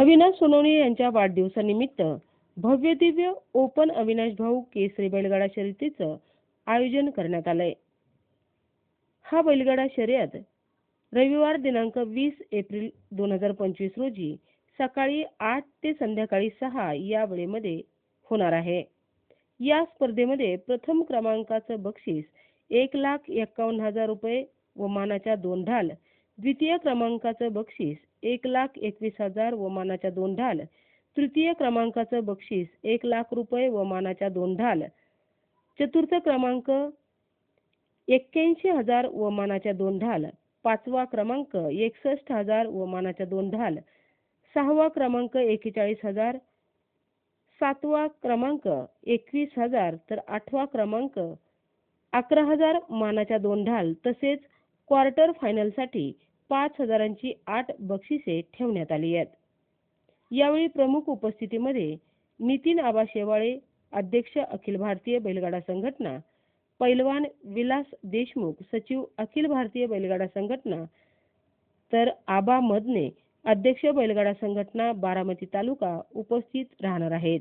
अविनाश सोनवणे यांच्या वाढदिवसानिमित्त भव्य दिव्य ओपन अविनाश भाऊ केसरी बैलगाडा शर्यतीचं आयोजन करण्यात आलंय. हा बैलगाडा शर्यत रविवार दिनांक वीस एप्रिल दोन हजार पंचवीस रोजी सकाळी आठ ते संध्याकाळी सहा या वेळेमध्ये होणार आहे. या स्पर्धेमध्ये प्रथम क्रमांकाचं बक्षीस एक लाख एक्कावन्न हजार रुपये व मानाच्या दोन ढाल द्वितीय क्रमांकाचं बक्षीस एक लाख एकवीस हजार व मानाच्या दोन ढाल. तृतीय क्रमांकाचं बक्षीस एक लाख रुपये व मानाच्या दोन ढाल. चतुर्थ क्रमांक एक्क्याऐंशी हजार व मानाच्या दोन ढाल. पाचवा क्रमांक एकसष्ट हजार व मानाच्या दोन ढाल. सहावा क्रमांक एकेचाळीस हजार. सातवा क्रमांक एकवीस हजार तर आठवा क्रमांक अकरा हजार मानाच्या दोन ढाल. तसेच क्वार्टर फायनलसाठी पाच हजारांची आठ बक्षिसे ठेवण्यात आली आहेत. यावेळी प्रमुख उपस्थितीमध्ये नितीन आबा शेवाळे अध्यक्ष अखिल भारतीय बैलगाडा संघटना पैलवान विलास देशमुख सचिव अखिल भारतीय बैलगाडा संघटना तर आबा मदने अध्यक्ष बैलगाडा संघटना बारामती तालुका उपस्थित राहणार आहेत.